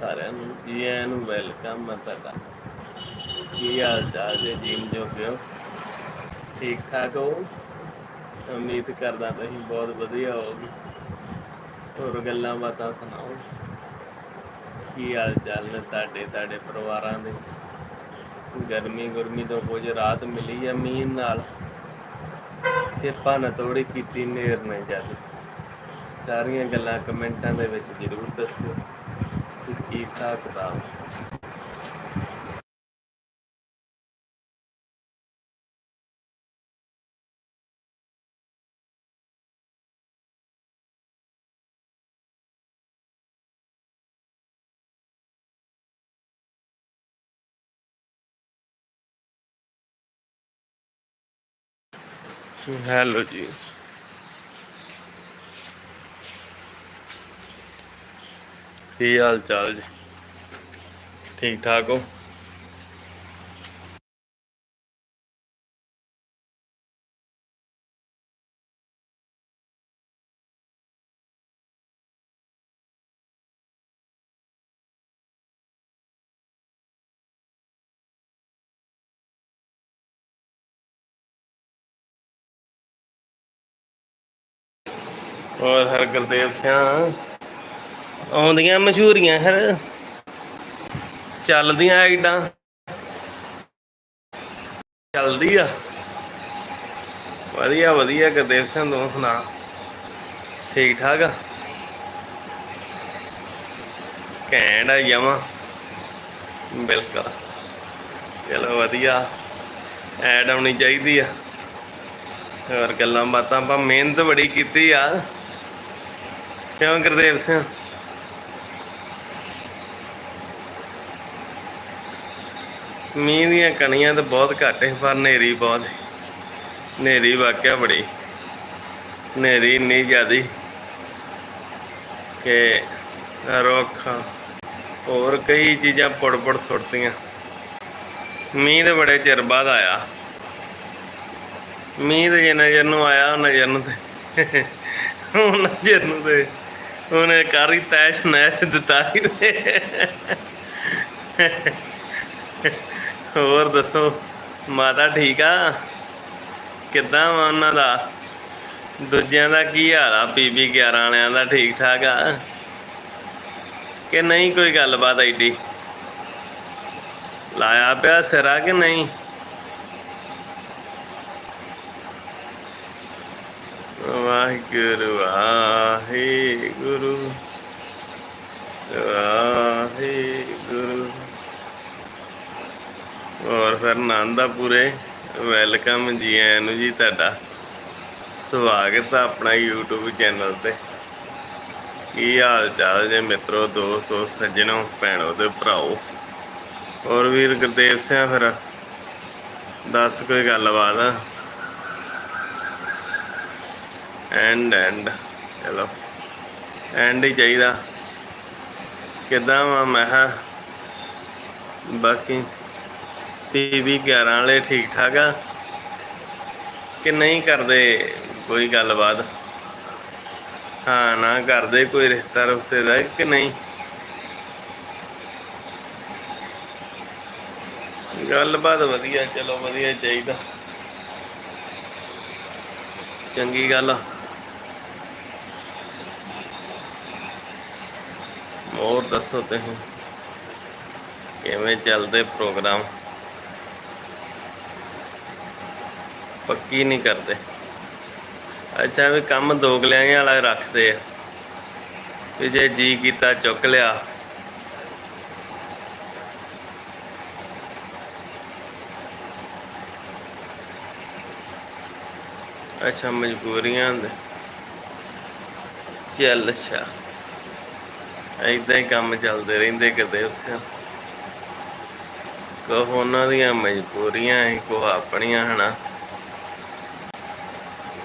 ਸਾਰਿਆਂ ਨੂੰ ਜੀ ਆਇਆਂ ਨੂੰ ਵੈਲਕਮ ਹੈ ਤੁਹਾਡਾ। ਕੀ ਹਾਲ ਚਾਲ ਜੇ ਜੀਮ ਜੋ ਪਿਓ ਠੀਕ ਠਾਕ ਹੋ? ਉਮੀਦ ਕਰਦਾ ਤੁਸੀਂ ਬਹੁਤ ਵਧੀਆ ਹੋਗੇ ਹੋਰ ਗੱਲਾਂ ਬਾਤਾਂ ਸੁਣਾਓ? ਕੀ ਹਾਲ ਚਾਲ ਨੇ ਤੁਹਾਡੇ ਤੁਹਾਡੇ ਪਰਿਵਾਰਾਂ ਦੇ? ਗਰਮੀ ਗੁਰਮੀ ਤੋਂ ਕੁਝ ਰਾਤ ਮਿਲੀ ਆ ਮੀਂਹ ਨਾਲ? ਕਿ ਭਨ ਤੋੜੀ ਕੀਤੀ ਨੇਰ ਨੇ ਜਦ। ਸਾਰੀਆਂ ਗੱਲਾਂ ਕਮੈਂਟਾਂ ਦੇ ਵਿੱਚ ਜ਼ਰੂਰ ਦੱਸਿਓ। ਕਿ ਕੀ ਹਿਸਾਬ ਕਿਤਾਬ ਹੈਲੋ ਕੀ ਹਾਲ ਚਾਲ ਜੀ? ਠੀਕ ਠਾਕ ਹੋ? ਹੋਰ ਹਰ ਗੁਰਦੇਵ ਸਿਆ। ਆਉਂਦੀਆਂ ਮਸ਼ਹੂਰੀਆਂ ਹਰ। ਚੱਲਦੀਆਂ ਐਡਾਂ ਚੱਲਦੀ ਆ। ਵਧੀਆ ਵਧੀਆ, ਗੁਰਦੇਵ ਸਿੰਘ ਤੂੰ ਸੁਣਾ। ਠੀਕ ਠਾਕ ਆ। ਘੈਂਟ ਆ ਜਮਾ। ਬਿਲਕੁਲ। ਚਲੋ ਵਧੀਆ। ਐਡ ਆਉਣੀ ਚਾਹੀਦੀ ਆ। ਹੋਰ ਗੱਲਾਂ ਬਾਤਾਂ ਆਪਾਂ ਮਿਹਨਤ ਬੜੀ ਕੀਤੀ ਆ। ਕਿਉਂ ਗੁਰਦੇਵ ਸਿੰਘ? ਮੀਂਹ ਦੀਆਂ ਕਣੀਆਂ ਤਾਂ ਬਹੁਤ ਘੱਟ ਹੈ, ਪਰ ਹਨੇਰੀ ਬਹੁਤ ਹੈ। ਹਨੇਰੀ ਵਾਕਿਆ ਬੜੀ। ਹਨੇਰੀ ਇੰਨੀ ਜ਼ਿਆਦੀ ਕਿ ਰੁੱਖ ਹੋਰ ਕਈ ਚੀਜ਼ਾਂ ਪੁੜ-ਪੁੜ ਸੁੱਟਦੀਆਂ ਮੀਂਹ ਦੇ ਬੜੇ ਚਿਰ ਬਾਅਦ ਆਇਆ। ਮੀਂਹ ਦੇ ਜੇ ਨਜ਼ਰ ਨੂੰ ਆਇਆ ਉਹ ਨਜ਼ਰ ਨੂੰ ਤੇ ਉਹ ਨਜ਼ਰ ਨੂੰ ਤੇ ਉਹਨੇ ਕਾਰੀ ਤੈਸ਼ ਨੈਸ਼ ਦਿੱਤਾ ਹੀ ਹੋਰ ਦੱਸੋ? ਮਾਤਾ ਠੀਕ ਆ? ਕਿੱਦਾਂ ਵਾ ਉਹਨਾਂ ਦਾ? ਦੂਜਿਆਂ ਦਾ ਕੀ ਹਾਲ ਆ? ਪੀਬੀ 11 ਵਾਲਿਆਂ ਦਾ ਠੀਕ ਠਾਕ ਆ? ਕਿ ਨਹੀਂ ਕੋਈ ਗੱਲਬਾਤ ਐਡੀ? ਲਾਇਆ ਪਿਆ ਸਿਰਾ ਕਿ ਨਹੀਂ? ਵਾਹਿਗੁਰੂ ਵਾਹਿਗੁਰੂ ਵਾਹਿਗੁਰੂ। ਔਰ ਫਿਰ ਨੰਦਾ ਪੂਰੇ ਵੈਲਕਮ ਜੀ ਆਇਆਂ ਨੂੰ ਜੀ ਤੁਹਾਡਾ। ਸਵਾਗਤ ਆ ਆਪਣਾ YouTube ਚੈਨਲ ਤੇ। ਕੀ ਹਾਲ ਚਾਲ ਜੇ ਮਿੱਤਰੋ, ਦੋਸਤੋ ਸੱਜਣੋ, ਭੈਣੋ ਤੇ ਭਰਾਓ? ਔਰ ਵੀਰ ਗੁਰਦੇਵ ਸਿੰਘ ਫਿਰ, ਦੱਸ ਕੋਈ ਗੱਲਬਾਤ? ਐਂਡ ਐਂਡ ਚਲੋ। ਐਂਡ ਹੀ ਚਾਹੀਦਾ। ਕਿਦਾਂ ਵਾ? ਮੈਂ ਕਿਹਾ, ਬਾਕੀ ਟੀਵੀ 11 ਵਾਲੇ ਠੀਕ ਠਾਕ ਆ? ਕਿ ਨਹੀਂ ਕਰਦੇ ਕੋਈ ਗੱਲਬਾਤ? ਹਾਂ, ਨਾ ਕਰਦੇ ਕੋਈ ਰਿਸ਼ਤਾ ਰੁਸ਼ਤੇ ਦਾ, ਕਿ ਨਹੀਂ? ਗੱਲਬਾਤ ਵਧੀਆ, ਚਲੋ ਵਧੀਆ ਚਾਹੀਦਾ। ਚੰਗੀ ਗੱਲ ਆ। ਹੋਰ ਦੱਸੋ ਤੁਸੀਂ? ਕਿਵੇਂ ਚੱਲਦੇ ਪ੍ਰੋਗਰਾਮ? ਪੱਕੀ ਨਹੀਂ ਕਰਦੇ। ਅੱਛਾ, ਵੀ ਕੰਮ ਦੋਗਲਿਆਂ ਵਾਲਾ ਰੱਖਦੇ ਆ। ਵੀ ਜੇ ਜੀ ਕੀਤਾ, ਚੁੱਕ ਲਿਆ। ਅੱਛਾ, ਮਜਬੂਰੀਆਂ ਦੇ। ਚੱਲ ਅੱਛਾ। ਐਦਾਂ ਹੀ ਕੰਮ ਚੱਲਦੇ ਰਹਿੰਦੇ ਕਦੇ ਉਸੇ ਕੋ ਉਹਨਾਂ ਦੀਆਂ ਮਜਬੂਰੀਆਂ ਹੀ ਕੋ ਆਪਣੀਆਂ, ਹਨਾ।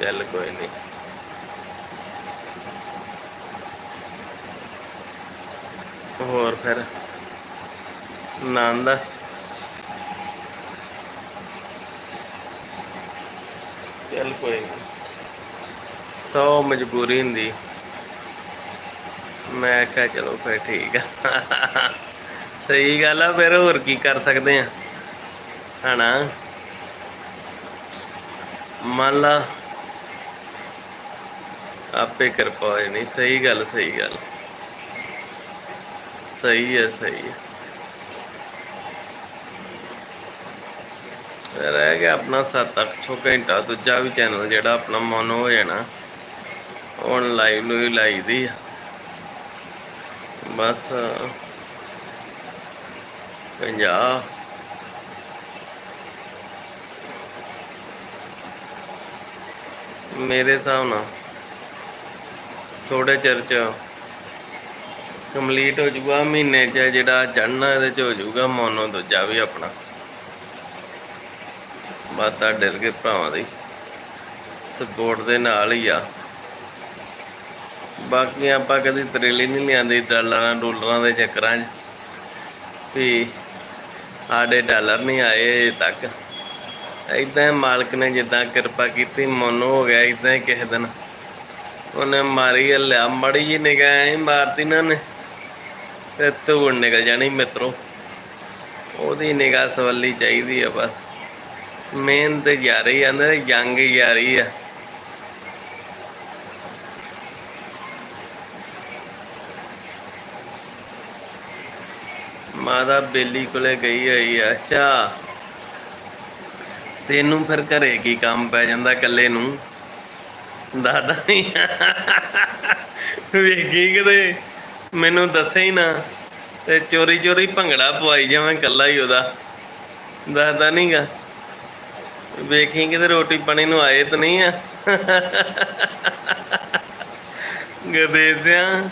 ਚੱਲ ਕੋਈ ਨਹੀਂ ਹੋਰ ਫਿਰ? ਨੰਦ ਚੱਲ ਕੋਈ ਸੌ ਮਜਬੂਰੀ ਹੁੰਦੀ। ਮੈਂ ਕਿਹਾ ਚਲੋ ਫਿਰ ਠੀਕ ਆ। ਸਹੀ ਗੱਲ ਆ, ਫਿਰ ਹੋਰ ਕੀ ਕਰ ਸਕਦੇ ਆ? ਹਨਾ? ਮੰਨ ਲਾ ਆਪੇ ਕਿਰਪਾ ਹੋ ਜਾਣੀ ਸਹੀ ਗੱਲ ਸਹੀ ਗੱਲ। ਸਹੀ ਹੈ ਸਹੀ ਹੈ। ਰਹਿ ਗਿਆ ਆਪਣਾ 7-800 ਘੰਟਾ। ਦੂਜਾ ਵੀ ਚੈਨਲ ਜਿਹੜਾ ਆਪਣਾ ਮਨ ਹੋ ਜਾਣਾ, ਹੁਣ ਲਾਈਵ ਨੂੰ ਹੀ ਲਾਈ ਦੀ ਆ। ਬਸ 50 ਮੇਰੇ ਹਿਸਾਬ ਨਾਲ ਥੋੜੇ ਚਿਰ ਚ ਕੰਪਲੀਟ ਹੋ ਜਾਊਗਾ, ਮਹੀਨੇ ਚ ਜਿਹੜਾ ਚੜਨਾ ਇਹਦੇ ਚ ਹੋ ਜਾਊਗਾ ਮੋਨੋ ਦੂਜਾ ਵੀ ਆਪਣਾ। ਬਸ ਤੁਹਾਡੇ ਵਰਗੇ ਭਰਾਵਾਂ ਦੀ ਸਪੋਰਟ ਦੇ ਨਾਲ ਹੀ ਆ। ਬਾਕੀ ਆਪਾਂ ਕਦੀ ਤਰੇਲੀ ਨਹੀਂ ਲਿਆਂਦੀ ਡਾਲਰਾਂ, ਡੋਲਰਾਂ ਦੇ ਚੱਕਰਾਂ 'ਚ। ਵੀ ਸਾਡੇ ਡਾਲਰ ਨਹੀਂ ਆਏ ਅਜੇ ਤੱਕ। ਇਦਾਂ ਮਾਲਕ ਨੇ ਜਿੱਦਾਂ ਕਿਰਪਾ ਕੀਤੀ, ਮਨ ਹੋ ਗਿਆ ਇਦਾਂ ਹੀ ਕਿਸੇ ਦਿਨ। ਉਹਨੇ ਮਾਰੀ ਲਿਆ, ਮੜੀ ਜੀ ਨਿਗਾਹ ਹੀ ਮਾਰਤੀ ਨਾ ਨੇ ਤੇ ਧੂੜ ਨਿਕਲ ਜਾਣੀ ਮਿੱਤਰੋ। ਉਹਦੀ ਨਿਗਾਹ ਸਵੱਲੀ ਚਾਹੀਦੀ ਆ ਬਸ। ਮਿਹਨਤ ਯਾਰੀ ਆ ਨਾ ਜੰਗ ਯਾਰੀ ਆ। ਮਾਦਾ ਬੇਲੀ ਕੋਲੇ ਗਈ ਹੋਈ ਆ, ਅੱਛਾ। ਤੈਨੂੰ ਫਿਰ ਘਰੇ ਕੀ ਕੰਮ ਪੈ ਜਾਂਦਾ ਇਕੱਲੇ ਨੂੰ? ਦਾਦਾ ਨਹੀਂ ਵੇਖੀ ਕਿਤੇ? ਮੈਨੂੰ ਦੱਸੇ ਹੀ ਨਾ। ਤੇ ਚੋਰੀ ਚੋਰੀ ਭੰਗੜਾ ਪਵਾਈ ਜਾਵਾਂ ਇਕੱਲਾ ਹੀ ਉਹਦਾ। ਦੱਸਦਾ ਨਹੀਂਗਾ ਵੇਖੀ ਕਿਤੇ ਰੋਟੀ ਪਾਣੀ ਨੂੰ ਆਏ ਤਾਂ ਨਹੀਂ ਆ। ਗਦੇਸਿਆ।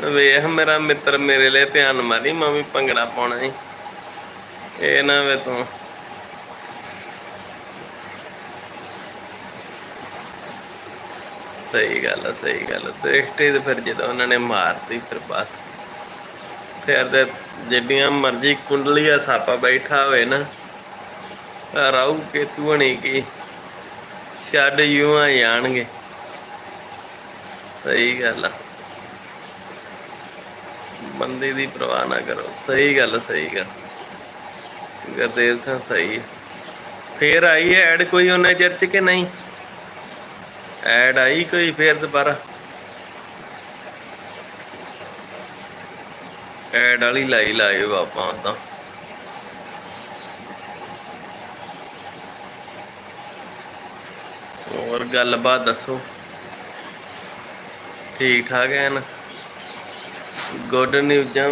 ਵੇਖ ਮੇਰਾ ਮਿੱਤਰ ਮੇਰੇ ਲਈ ਧਿਆਨ ਮਾਰੀ, ਮੈਂ ਵੀ ਭੰਗੜਾ ਪਾਉਣਾ ਈ। ਇਹ ਨਾ ਵੇ ਤੂੰ। ਸਹੀ ਗੱਲ ਆ, ਸਹੀ ਗੱਲ ਆ। ਦੇਖਤੇ ਤੇ ਫਿਰ ਜਦੋਂ ਉਹਨਾਂ ਨੇ ਮਾਰਤੀ, ਫਿਰ ਬਸ। ਫਿਰ ਤੇ ਜਿੱਡੀਆਂ ਮਰਜ਼ੀ ਕੁੰਡਲੀਆ ਸਾਪਾ ਬੈਠਾ ਹੋਵੇ ਨਾ ਰਾਉ ਕੇ ਤੂਣੀ ਕੀ? ਛੱਡ ਯੂੰ ਜਾਣਗੇ ਸਹੀ ਗੱਲ ਆ। ਬੰਦੇ ਦੀ ਪਰਵਾਹ ਨਾ ਕਰੋ। ਸਹੀ ਗੱਲ ਸਹੀ ਗੱਲ। ਗੁਰਦੇਵ ਸਿੰਘ ਸਹੀ ਹੈ। ਫੇਰ ਆਈ ਐਡ ਕੋਈ ਉਹਨੇ ਚਰਚ ਕਿ ਨਹੀਂ? ਐਡ ਆਈ ਕੋਈ ਫੇਰ ਦੁਬਾਰਾ। ਐਡ ਵਾਲੀ ਲਾਈ ਲਾਇਓ ਆਪਾਂ ਤਾਂ। ਹੋਰ ਗੱਲਬਾਤ ਦੱਸੋ। ਠੀਕ ਠਾਕ ਹੈ ਨਾ ਗੁੱਡ ਨਿਊਜ਼ਾਂ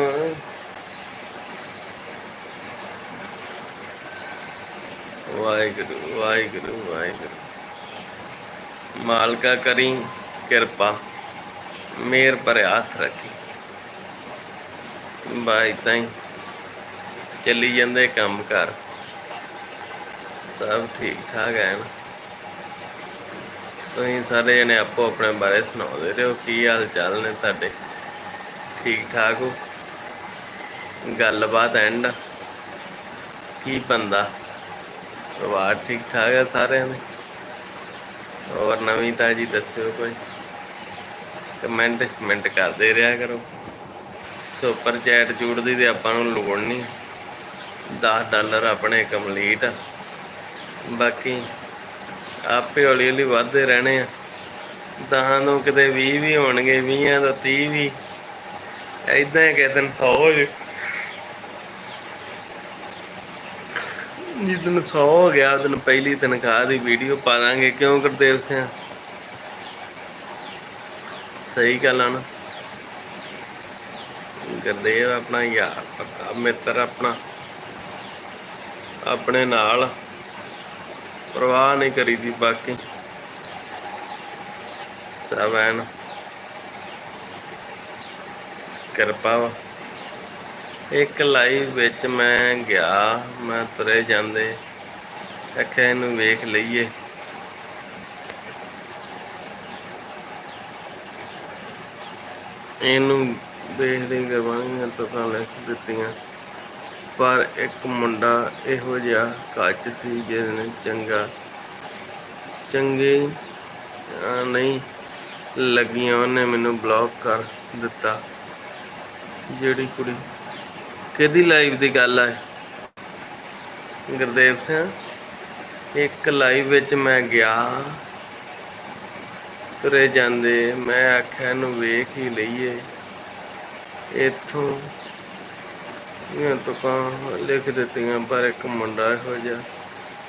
ਵਾਹਿਗੁਰੂ ਵਾਹਿਗੁਰੂ ਵਾਹਿਗੁਰੂ। ਮਾਲਕਾ ਕਰੀ ਕਿਰਪਾ, ਮੇਰ ਪਰ ਹੱਥ ਰੱਖੀ। ਬਾਈ ਤਾਈ ਚੱਲੀ ਜਾਂਦੇ ਕੰਮ ਕਰ ਸਭ ਠੀਕ ਠਾਕ ਹੈ ਨਾ। ਤੁਸੀਂ ਸਾਰੇ ਜਣੇ ਆਪੋ ਆਪਣੇ ਬਾਰੇ ਸੁਣਾਉਂਦੇ ਰਹੋ, ਕੀ ਹਾਲ ਚਾਲ ਨੇ ਤੁਹਾਡੇ? ਠੀਕ ਠਾਕ ਹੋ? ਗੱਲਬਾਤ ਐਂਡ? ਕੀ ਬੰਦਾ? ਪਰਿਵਾਰ ਠੀਕ ਠਾਕ ਹੈ ਸਾਰਿਆਂ ਦੇ? ਹੋਰ ਨਵੀਂ ਤਾਜੀ ਦੱਸਿਓ ਕੋਈ। ਕਮੈਂਟ ਕਮੈਂਟ ਕਰਦੇ ਰਿਹਾ ਕਰੋ। ਸੁਪਰ ਚੈਟ ਜੁੜਦੀ ਤੇ ਆਪਾਂ ਨੂੰ ਲੋੜ ਨਹੀਂ। 10 ਡਾਲਰ ਆਪਣੇ ਕੰਪਲੀਟ ਆ। ਬਾਕੀ ਆਪੇ ਹੌਲੀ ਹੌਲੀ ਵੱਧਦੇ ਰਹਿਣੇ ਆ। ਦਹਾਂ ਨੂੰ ਕਿਤੇ 20 ਵੀ ਹੋਣਗੇ 20 ਤੋਂ 30 ਵੀ। ਐਦਾਂ ਹੀ ਕਿਸੇ ਦਿਨ 100 ਹੋ ਜੇ ਜਿੱਦਨ ਸੌ ਹੋ ਗਿਆ ਉਦੋਂ ਪਹਿਲੀ ਤਨਖਾਹ ਦੀ ਵੀਡੀਓ ਪਾ ਦਾਂਗੇ। ਕਿਉਂ ਗੁਰਦੇਵ ਸਿੰਘ? ਸਹੀ ਗੱਲ ਆ ਨਾ। ਗੁਰਦੇਵ ਆਪਣਾ ਯਾਰ, ਪੱਕਾ ਮਿੱਤਰ ਆਪਣਾ। ਆਪਣੇ ਨਾਲ ਪਰਵਾਹ ਨਹੀਂ ਕਰੀਦੀ ਬਾਕੀ। ਸਭ ਐਨ। ਕਿਰਪਾ ਵਾ। ਇੱਕ ਲਾਈਵ ਵਿੱਚ ਮੈਂ ਗਿਆ, ਮੈਂ ਤੁਰੇ ਜਾਂਦੇ। ਆਖਿਆ ਇਹਨੂੰ ਵੇਖ ਲਈਏ। ਇਹਨੂੰ ਦੇਖਦੇ ਗਰਵਾਣੀਆਂ ਤੁਕਾਂ ਲਿਖ ਦਿੱਤੀਆਂ। ਪਰ ਇੱਕ ਮੁੰਡਾ ਇਹੋ ਜਿਹਾ ਕੱਚ ਸੀ ਜਿਸ ਚੰਗਾ, ਚੰਗੇ ਨਹੀਂ ਲੱਗੀਆਂ। ਉਹਨੇ ਮੈਨੂੰ ਬਲੌਕ ਕਰ ਦਿੱਤਾ। ਜਿਹੜੀ ਕੁੜੀ ਕਿਹਦੀ ਲਾਈਵ ਦੀ ਗੱਲ ਹੈ ਗੁਰਦੇਵ ਸਿੰਘ, ਇੱਕ ਲਾਈਵ ਵਿੱਚ ਮੈਂ ਗਿਆ। ਤੁਰੇ ਜਾਂਦੇ, ਮੈਂ ਆਖਿਆ ਨੂੰ ਵੇਖ ਹੀ ਲਈਏ। ਇੱਥੋਂ ਇਹ ਤੁਕਾਂ ਲਿਖ ਦਿੱਤੀਆਂ, ਪਰ ਇੱਕ ਮੁੰਡਾ ਇਹੋ ਜਿਹਾ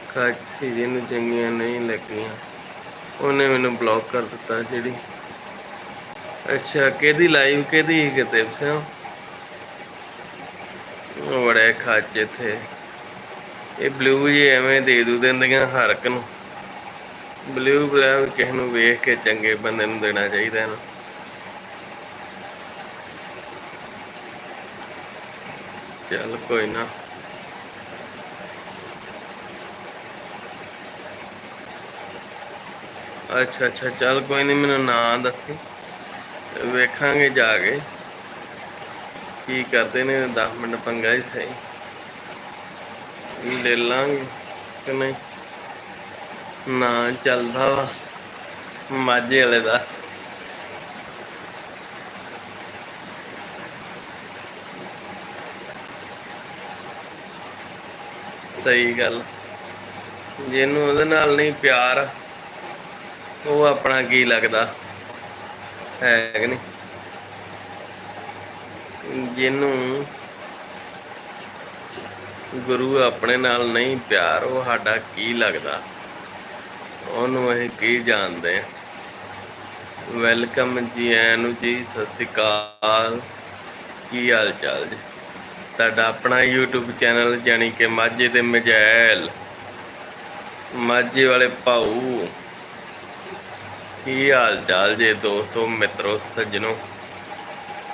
ਖਾਚੀ ਜਿਹਨੂੰ ਚੰਗੀਆਂ ਨਹੀਂ ਲੱਗੀਆਂ। ਉਹਨੇ ਮੈਨੂੰ ਬਲੌਕ ਕਰ ਦਿੱਤਾ ਜਿਹੜੀ। ਅੱਛਾ, ਕਿਹਦੀ ਲਾਈਵ ਕਿਹਦੀ ਸੀ ਕਿਤੇ ਸਿੰਘ? ਬੜੇ ਖਾਚੇ ਇੱਥੇ। ਇਹ ਬਲੂ ਜੇ ਐਵੇਂ ਦੇ ਦੂ ਦਿੰਦੀਆਂ ਹਰ ਇੱਕ ਨੂੰ। ਬਲੂ ਬਲੂ ਕਿਸੇ ਨੂੰ ਵੇਖ ਕੇ ਚੰਗੇ ਬੰਦੇ ਨੂੰ ਦੇਣਾ ਚਾਹੀਦਾ ਨਾ। ਚੱਲ ਕੋਈ ਨਾ। ਅੱਛਾ ਅੱਛਾ, ਚੱਲ ਕੋਈ ਨਹੀਂ ਮੈਨੂੰ ਨਾਂ ਦੱਸੀ। ਵੇਖਾਂਗੇ ਜਾ ਕੇ। ਕੀ ਕਰਦੇ ਨੇ? 10 ਮਿੰਟ ਪੰਗਾ ਹੀ ਸਹੀ। ਲੈ ਲਾਂਗੇ ਕਿ ਨਹੀਂ? ਨਾ ਚੱਲਦਾ ਵਾ। ਮਾਝੇ ਵਾਲੇ ਦਾ। ਸਹੀ ਗੱਲ। ਜਿਹਨੂੰ ਉਹਦੇ ਨਾਲ ਨਹੀਂ ਪਿਆਰ, ਉਹ ਆਪਣਾ ਕੀ ਲੱਗਦਾ? ਹੈ ਕਿ ਨਹੀਂ? ਜਿਹਨੂੰ ਗੁਰੂ ਆਪਣੇ ਨਾਲ ਨਹੀਂ ਪਿਆਰ, ਉਹ ਸਾਡਾ ਕੀ ਲੱਗਦਾ? ਉਹਨੂੰ ਅਸੀਂ ਕੀ ਜਾਣਦੇ ਵੈਲਕਮ ਜੀ ਆਇਆਂ ਜੀ, ਸਤਿ ਸ੍ਰੀ ਅਕਾਲ। ਕੀ ਹਾਲ ਚਾਲ ਜੀ? ਤੁਹਾਡਾ ਆਪਣਾ YouTube ਚੈਨਲ ਜਾਨੀ ਕਿ ਮਾਝੇ ਦੇ ਮਜੈਲ ਮਾਝੇ ਵਾਲੇ ਭਾਊ, ਕੀ ਹਾਲ ਚਾਲ ਜੇ ਦੋਸਤੋ, ਮਿੱਤਰੋ, ਸੱਜਣੋ?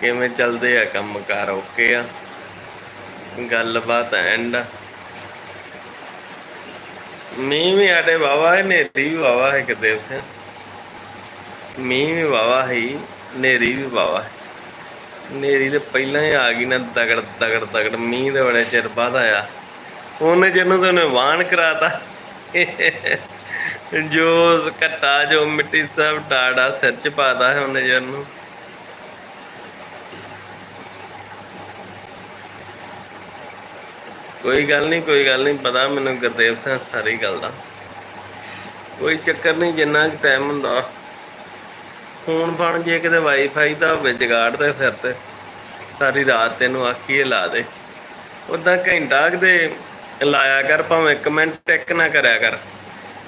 ਕਿਵੇਂ ਚੱਲਦੇ ਆ ਕੰਮ ਕਾਰ? ਓਕੇ ਆ? ਗੱਲਬਾਤ ਐਂਡ ਮੀਂਹ ਵੀ ਆਡੇ ਵਾਵਾ ਹੈ ਨੇਰੀ ਵੀ ਵਾਵਾ ਹੈ ਕਿਤੇ ਉਸੇ ਮੀਂਹ ਵੀ ਵਾਵਾ ਹੈ ਨੇਰੀ ਵੀ ਵਾਵਾ ਹੈ ਨੇਰੀ ਤੇ ਪਹਿਲਾਂ ਹੀ ਆ ਗਈ ਨਾ, ਤਗੜ ਤਗੜ ਤਗੜ। ਮੀਂਹ ਦੇ ਬੜੇ ਚਿਰ ਬਾਅਦ ਆਇਆ। ਉਹਨੇ ਜਿਹਨੂੰ ਤੇ ਉਹਨੇ ਵਾਹਣ ਕਰਾਤਾ। ਜੋ ਘੱਟਾ ਜੋ ਮਿੱਟੀ ਸਭ ਡਾੜਾ ਸਿਰ ਚ ਪਾਦਾ ਹੈ ਉਹਨੇ ਜਿਹਨੂੰ। ਕੋਈ ਗੱਲ ਨਹੀਂ, ਕੋਈ ਗੱਲ ਨਹੀਂ, ਪਤਾ ਮੈਨੂੰ ਗੁਰਦੇਵ ਸਿੰਘ ਸਾਰੀ ਗੱਲ ਦਾ। ਕੋਈ ਚੱਕਰ ਨਹੀਂ, ਜਿੰਨਾ ਕੁ ਟਾਈਮ ਹੁੰਦਾ। ਫੋਨ ਬਣ ਜੇ ਕਿਤੇ ਵਾਈਫਾਈ ਦਾ ਹੋਵੇ, ਜਗਾੜ ਤੇ ਫਿਰ ਤੇ। ਸਾਰੀ ਰਾਤ ਤੈਨੂੰ ਆਖੀਏ ਲਾ ਦੇ। ਉਦਾਂ ਘੰਟਾ ਕੁ ਲਾਇਆ ਕਰ, ਭਾਵੇਂ ਇੱਕ ਮਿੰਟ ਇੱਕ ਨਾ ਕਰਿਆ ਕਰ।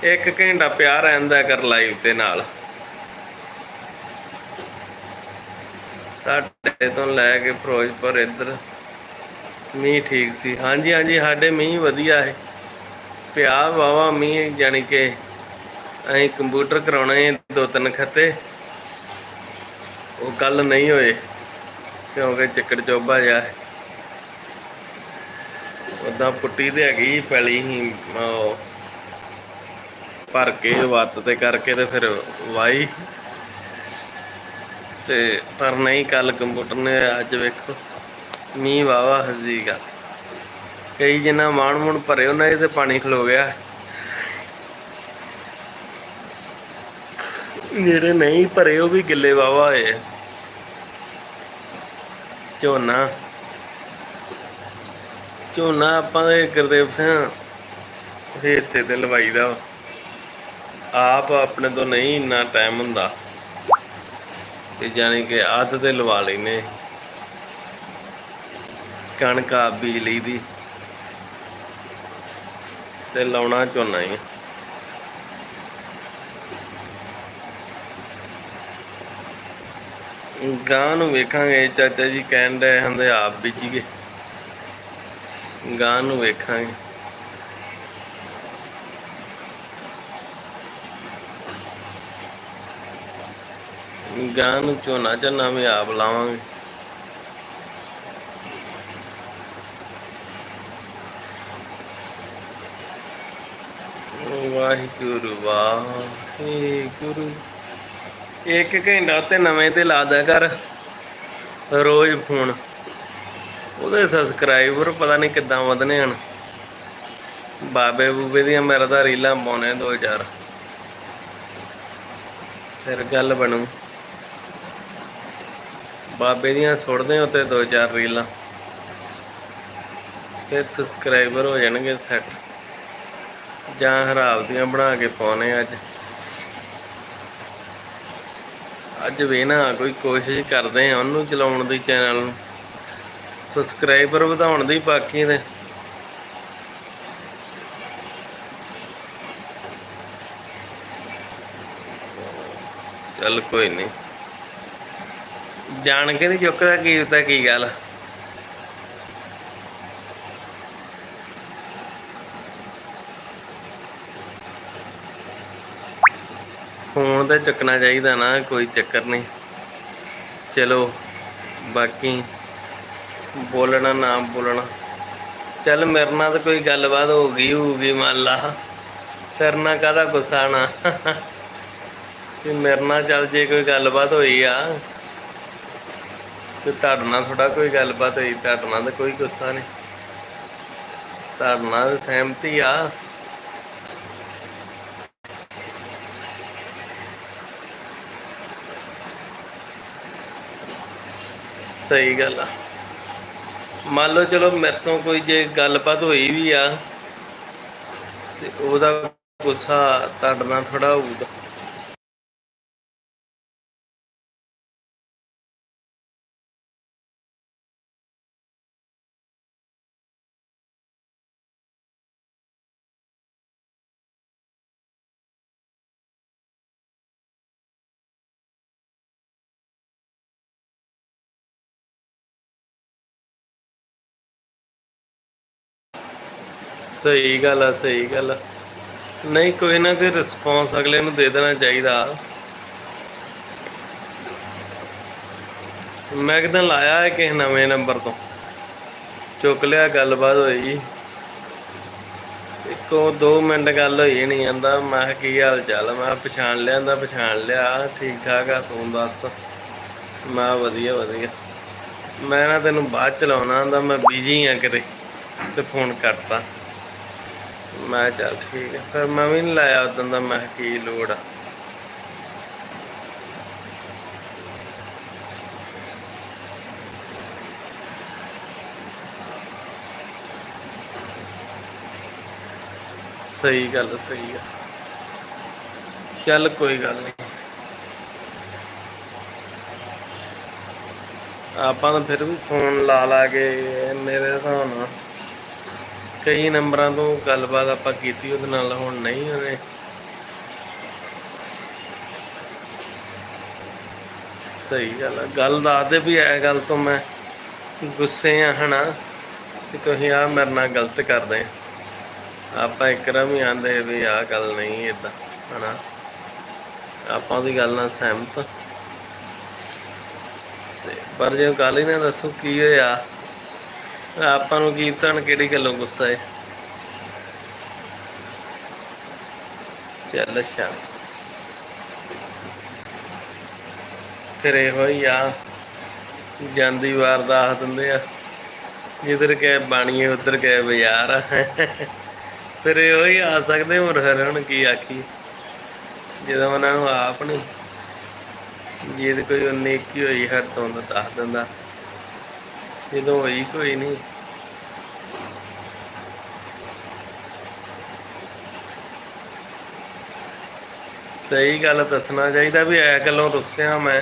ਇੱਕ ਘੰਟਾ ਪਿਆਰ ਰਹਿੰਦਾ ਕਰ ਲਾਈਵ ਤੇ ਨਾਲ। ਸਾਡੇ ਤੋਂ ਲੈ ਕੇ ਫਿਰੋਜ਼ਪੁਰ ਇੱਧਰ ਮੀਂਹ ਠੀਕ ਸੀ। ਹਾਂਜੀ ਹਾਂਜੀ, ਸਾਡੇ ਮੀਂਹ ਵਧੀਆ ਹੈ। ਪਿਆ ਵਾਵਾ ਮੀਂਹ ਜਾਨੀ ਕਿ ਅਸੀਂ ਕੰਪਿਊਟਰ ਕਰਾਉਣੇ ਦੋ ਤਿੰਨ ਖੱਤੇ। ਉਹ ਕੱਲ ਨਹੀਂ ਹੋਏ, ਕਿਉਂਕਿ ਚੱਕਰ ਚੋਬਾ ਹੈ। ਉਦਾਂ ਪੁੱਟੀ ਤੇ ਹੈਗੀ ਪੈਲੀ ਹੀ ਉਹ ਭਰ ਕੇ ਵੱਤ ਤੇ ਕਰਕੇ ਤੇ ਫਿਰ ਵਾਈ ਤੇ ਪਰ ਨਹੀਂ ਕੱਲ ਕੰਪਿਊਟਰ ਨੇ, ਅੱਜ ਵੇਖੋ। ਮੀਂਹ ਵਾਵਾ ਹਜ਼ੀਗਾ। ਕਈ ਜਿੰਨਾ ਮਾਣ ਮੂਣ ਭਰੇ, ਉਹਨਾਂ ਦੇ ਤੇ ਪਾਣੀ ਖਲੋ ਗਿਆ। ਜਿਹੜੇ ਨਹੀਂ ਭਰੇ, ਉਹ ਵੀ ਗਿੱਲੇ ਵਾਵਾ ਹੋਏ ਝੋਨਾ। ਝੋਨਾ ਆਪਾਂ ਦੇ ਗੁਰਦੇਵ ਸਿੰਘ ਹਿੱਸੇ ਤੇ ਲਵਾਈ ਦਾ ਆਪ ਆਪਣੇ ਤੋਂ ਨਹੀਂ ਇੰਨਾ ਟਾਈਮ ਹੁੰਦਾ। ਤੇ ਜਾਨੀ ਕਿ ਅੱਧ ਤੇ ਲਵਾ ਲੈਨੇ। ਕਣਕ ਆ ਬੀਜ ਲਈ ਦੀ। ਤੇ ਲਾਉਣਾ ਝੋਨਾ ਹੀ। ਆ। ਗਾਂ ਨੂੰ ਵੇਖਾਂਗੇ, ਚਾਚਾ ਜੀ ਕਹਿਣ ਦੇ ਹੁੰਦੇ ਆਪ ਬੀਜੀਏ। ਗਾਂ ਨੂੰ ਵੇਖਾਂਗੇ। ਗਾਂ ਨੂੰ ਝੋਨਾ ਝੋਨਾ ਵੀ ਆਪ ਲਾਵਾਂਗੇ। ਵਾਹਿਗੁਰੂ ਵਾਹਿਗੁਰੂ। ਇੱਕ ਘੰਟਾ ਤੇ ਨਵੇਂ ਤੇ ਲਾ ਦਿਆ ਕਰ, ਰੋਜ਼ ਫੋਨ। ਉਹਦੇ ਸਬਸਕ੍ਰਾਈਬਰ ਪਤਾ ਨਹੀਂ ਕਿੱਦਾਂ ਵਧਨੇ ਹਨ। ਬਾਬੇ ਬੂਬੇ ਦੀਆਂ ਮੇਰਾ ਤਾਂ ਰੀਲਾਂ ਪਾਉਣੇ ਦੋ ਚਾਰ। ਫਿਰ ਗੱਲ ਬਣੂ। ਬਾਬੇ ਦੀਆਂ ਸੁੱਟਦੇ ਉੱਤੇ ਦੋ ਚਾਰ ਰੀਲਾਂ। ਫਿਰ ਸਬਸਕ੍ਰਾਈਬਰ ਹੋ ਜਾਣਗੇ ਸੈੱਟ ਜਾਂ ਹਰਾਬ ਦੀਆਂ ਬਣਾ ਕੇ ਪਾਉਣੇ ਅੱਜ। ਅੱਜ ਵੀ ਕੋਈ ਕੋਸ਼ਿਸ਼ ਕਰਦੇ ਆ ਉਹਨੂੰ ਚਲਾਉਣ ਦੀ ਚੈਨਲ ਨੂੰ। ਸਬਸਕ੍ਰਾਈਬਰ ਵਧਾਉਣ ਦੀ ਬਾਕੀ ਦੇ ਚੱਲ ਕੋਈ ਨਹੀਂ। ਜਾਣ ਕੇ ਨਹੀਂ ਚੁੱਕਦਾ ਕੀ ਤਾਂ ਕੀ ਗੱਲ। ਫੋਨ ਤਾਂ ਚੁੱਕਣਾ ਚਾਹੀਦਾ ਨਾ, ਕੋਈ ਚੱਕਰ ਨਹੀਂ। ਚਲੋ, ਬਾਕੀ ਬੋਲਣਾ, ਨਾ ਬੋਲਣਾ। ਚੱਲ ਮੇਰੇ ਨਾਲ ਤਾਂ ਕੋਈ ਗੱਲਬਾਤ ਹੋ ਗਈ ਹੋਊਗੀ, ਮੰਨ ਲਾ। ਕਰਨਾ ਕਾਹਦਾ ਗੁੱਸਾ ਨਾ ਤੇ ਮੇਰੇ ਨਾਲ ਚੱਲ ਜੇ ਕੋਈ ਗੱਲਬਾਤ ਹੋਈ ਆ, ਤੇ ਤੁਹਾਡੇ ਨਾਲ ਥੋੜਾ ਕੋਈ ਗੱਲਬਾਤ ਹੋਈ, ਤੁਹਾਡੇ ਨਾਲ ਤਾਂ ਕੋਈ ਗੁੱਸਾ ਨਹੀਂ। ਤੁਹਾਡੇ ਨਾਲ ਸਹਿਮਤੀ ਆ। ਸਹੀ ਗੱਲ ਆ। ਮੰਨ ਲਓ ਚਲੋ ਮੇਰੇ ਤੋਂ ਕੋਈ ਜੇ ਗੱਲਬਾਤ ਹੋਈ ਵੀ ਆ, ਤੇ ਉਹਦਾ ਗੁੱਸਾ ਤੁਹਾਡੇ ਨਾਲ ਥੋੜਾ ਹੋਊਗਾ। ਸਹੀ ਗੱਲ ਆ, ਸਹੀ ਗੱਲ ਆ। ਨਹੀਂ, ਕੋਈ ਨਾ ਕੋਈ ਰਿਸਪੌਂਸ ਅਗਲੇ ਨੂੰ ਦੇ ਦੇਣਾ ਚਾਹੀਦਾ। ਮੈਂ ਕਿਦਾਂ ਲਾਇਆ ਹੈ ਕਿਸੇ ਨਵੇਂ ਨੰਬਰ ਤੋਂ। ਚੁੱਕ ਲਿਆ, ਗੱਲਬਾਤ ਹੋਈ। ਇੱਕੋ 2 ਮਿੰਟ ਗੱਲ ਹੋਈ ਨਹੀਂ ਆਂਦਾ ਮੈਂ ਕਿਹਾ, ਕੀ ਹਾਲ ਚਾਲ ਮੈਂ ਕਿਹਾ, ਪਛਾਣ ਲਿਆ, ਕਹਿੰਦਾ, ਪਛਾਣ ਲਿਆ, ਠੀਕ ਠਾਕ ਆ, ਤੂੰ ਦੱਸ। ਮੈਂ ਕਿਹਾ, ਵਧੀਆ ਵਧੀਆ। ਮੈਂ ਨਾ ਤੈਨੂੰ ਬਾਅਦ ਚ ਲਾਉਣਾ ਹੁੰਦਾ ਮੈਂ ਬਿਜ਼ੀ ਆ ਕਿਤੇ, ਤੇ ਫੋਨ ਕਰਤਾ। ਮੈਂ ਕਿਹਾ ਚੱਲ ਠੀਕ ਹੈ ਫਿਰ ਮੈਂ ਵੀ ਨਹੀਂ ਲਾਇਆ ਉਦੋਂ ਦਾ, ਮੈਂ ਕਿਹਾ ਕੀ ਲੋੜ ਆ। ਸਹੀ ਗੱਲ, ਸਹੀ ਆ। ਚੱਲ ਕੋਈ ਗੱਲ ਨਹੀਂ ਆਪਾਂ ਤਾਂ ਫਿਰ ਵੀ ਫੋਨ ਲਾ ਲਾ ਕੇ ਮੇਰੇ ਹਿਸਾਬ ਨਾਲ। ਕਈ ਨੰਬਰਾਂ ਤੋਂ ਗੱਲਬਾਤ ਆਪਾਂ ਕੀਤੀ, ਉਹਦੇ ਨਾਲ ਹੁਣ ਨਹੀਂ ਉਹਨੇ ਸਹੀ ਗੱਲ ਆ, ਗੱਲ ਦੱਸਦੇ ਵੀ ਐ ਗੱਲ ਤੋਂ ਮੈਂ ਗੁੱਸੇ ਆ, ਹਨਾ? ਕਿ ਤੁਸੀਂ ਆ ਮੇਰੇ ਨਾਲ ਗਲਤ ਕਰਦੇ ਆਪਾਂ ਇੱਕਰਮ ਹੀ ਆਂਦੇ ਵੀ ਆਹ ਗੱਲ ਨਹੀਂ ਇਦਾਂ ਹਨਾ? ਆਪਾਂ ਉਹਦੀ ਗੱਲ ਨਾਲ ਸਹਿਮਤ। ਤੇ ਪਰ ਜੇ ਗੱਲ ਹੀ ਨਾ ਦੱਸੋ, ਕੀ ਹੋਇਆ? ਆਪਾਂ ਨੂੰ ਕੀ ਤਾਂ ਕਿਹੜੀ ਗੱਲੋਂ ਗੁੱਸਾ ਹੈ ਚੱਲ ਅੱਛਾ। ਫਿਰ ਇਹੋ ਹੀ ਆ, ਜਾਂਦੀ ਵਾਰ ਦਾ ਆਖ ਦਿੰਦੇ ਆ, ਜਿੱਧਰ ਕਹੇ ਬਾਣੀ ਉਧਰ ਕਹੇ ਬਾਜ਼ਾਰ ਫਿਰ ਇਹੋ ਹੀ ਆ ਸਕਦੇ ਹੁਣ ਫਿਰ ਹੁਣ ਕੀ ਆਖੀ ਜਦੋਂ ਉਹਨਾਂ ਨੂੰ ਆਪ ਨਹੀਂ ਜੇ ਕੋਈ ਨੇਕੀ ਹੋਈ ਹਰ ਤੋਂ ਤਾਂ ਦੱਸ ਦਿੰਦਾ। ਜਦੋਂ ਹੋਈ, ਕੋਈ ਨਹੀਂ। ਸਹੀ ਗੱਲ ਦੱਸਣਾ ਚਾਹੀਦਾ ਵੀ ਐ ਗੱਲੋਂ ਰੁੱਸਿਆ ਮੈਂ।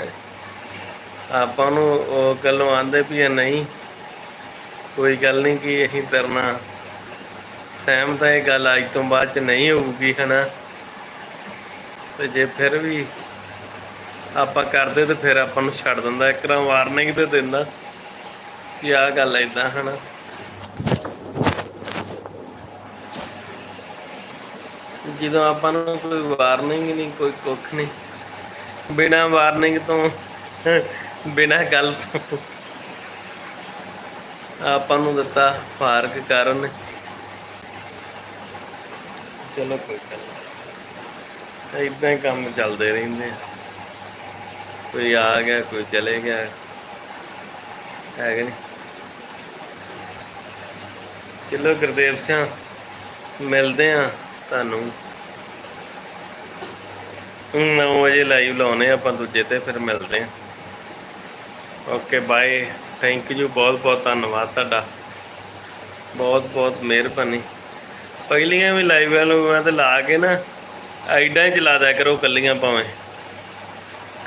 ਆਪਾਂ ਨੂੰ ਉਹ ਗੱਲੋਂ ਆਂਦੇ ਵੀ ਇਹ ਨਹੀਂ। ਕੋਈ ਗੱਲ ਨਹੀਂ ਕਿ ਅਸੀਂ ਤਰਨਾ ਸਹਿਮਤ ਹੈ ਇਹ ਗੱਲ ਅੱਜ ਤੋਂ ਬਾਅਦ ਚ ਨਹੀਂ ਹੋਊਗੀ, ਹਨਾ? ਤੇ ਜੇ ਫਿਰ ਵੀ ਆਪਾਂ ਕਰਦੇ ਤੇ ਫਿਰ ਆਪਾਂ ਨੂੰ ਛੱਡ ਦਿੰਦਾ, ਇੱਕ ਵਾਰ ਵਾਰਨਿੰਗ ਤੇ ਦਿੰਦਾ। ਕਿ ਆਹ ਗੱਲ ਏਦਾਂ, ਹਨਾ? ਜਦੋਂ ਆਪਾਂ ਨੂੰ ਕੋਈ ਵਾਰਨਿੰਗ ਨਹੀਂ, ਕੋਈ ਕੁੱਖ ਨਹੀਂ, ਬਿਨਾ ਵਾਰਨਿੰਗ ਤੋਂ, ਬਿਨਾ ਗੱਲ ਤੋਂ ਆਪਾਂ ਨੂੰ ਦਿੱਤਾ ਫਾਰਕ ਕਾਰਨ। ਚਲੋ ਕੋਈ ਗੱਲ ਨਹੀਂ। ਇਦਾਂ ਹੀ ਕੰਮ ਚੱਲਦੇ ਰਹਿੰਦੇ ਆ। ਕੋਈ ਆ ਗਿਆ, ਕੋਈ ਚਲੇ ਗਿਆ। ਹੈ ਕਿ ਨਹੀਂ? ਚਲੋ ਗੁਰਦੇਵ ਸਿਆ, ਮਿਲਦੇ ਆ ਤੁਹਾਨੂੰ। 9 ਵਜੇ ਲਾਈਵ ਲਾਉਨੇ ਆਪਾਂ ਦੂਜੇ ਤੇ, ਫਿਰ ਮਿਲਦੇ ਆ। ਓਕੇ ਬਾਏ ਥੈਂਕ ਯੂ ਬਹੁਤ ਬਹੁਤ ਧੰਨਵਾਦ ਤੁਹਾਡਾ। ਬਹੁਤ ਬਹੁਤ ਮਿਹਰਬਾਨੀ। ਪਹਿਲੀਆਂ ਵੀ ਲਾਈਵ ਵਾਲੋ ਮੈਂ ਤੇ ਲਾ ਕੇ ਨਾ ਆਈਡਾਂ ਹੀ ਚਲਾ ਦਿਆ ਕਰੋ ਕੱਲੀਆਂ ਭਾਵੇਂ।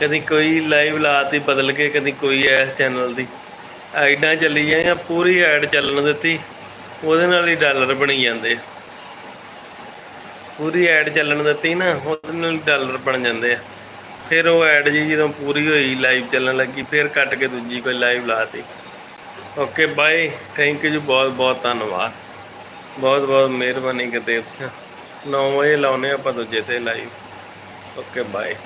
ਕਦੀ ਕੋਈ ਲਾਈਵ ਲਾਤੀ ਬਦਲ ਕੇ, ਕਦੀ ਕੋਈ ਐਸ ਚੈਨਲ ਦੀ। ਆਈਡਾਂ ਚੱਲੀ ਜਾਂ ਪੂਰੀ ਐਡ ਚੱਲਣ ਦਿੱਤੀ। ਉਹਦੇ ਨਾਲ ਹੀ ਡਾਲਰ ਬਣੀ ਜਾਂਦੇ। ਆ। ਪੂਰੀ ਐਡ ਚੱਲਣ ਦਿੱਤੀ ਨਾ, ਉਹਦੇ ਨਾਲ ਡਾਲਰ ਬਣ ਜਾਂਦੇ ਆ। ਫਿਰ ਉਹ ਐਡ ਜੀ ਜਦੋਂ ਪੂਰੀ ਹੋਈ ਲਾਈਵ ਚੱਲਣ ਲੱਗੀ, ਫਿਰ ਕੱਟ ਕੇ ਦੂਜੀ ਕੋਈ ਲਾਈਵ ਲਾਤੀ। ਓਕੇ ਬਾਏ ਥੈਂਕ ਯੂ ਬਹੁਤ ਬਹੁਤ ਧੰਨਵਾਦ। ਬਹੁਤ ਬਹੁਤ ਮਿਹਰਬਾਨੀ ਗੁਰਦੇਵ ਸਿੰਘ। 9 ਵਜੇ ਲਾਉਨੇ ਆਪਾਂ ਦੂਜੇ ਤੇ ਲਾਈਵ ਓਕੇ ਬਾਏ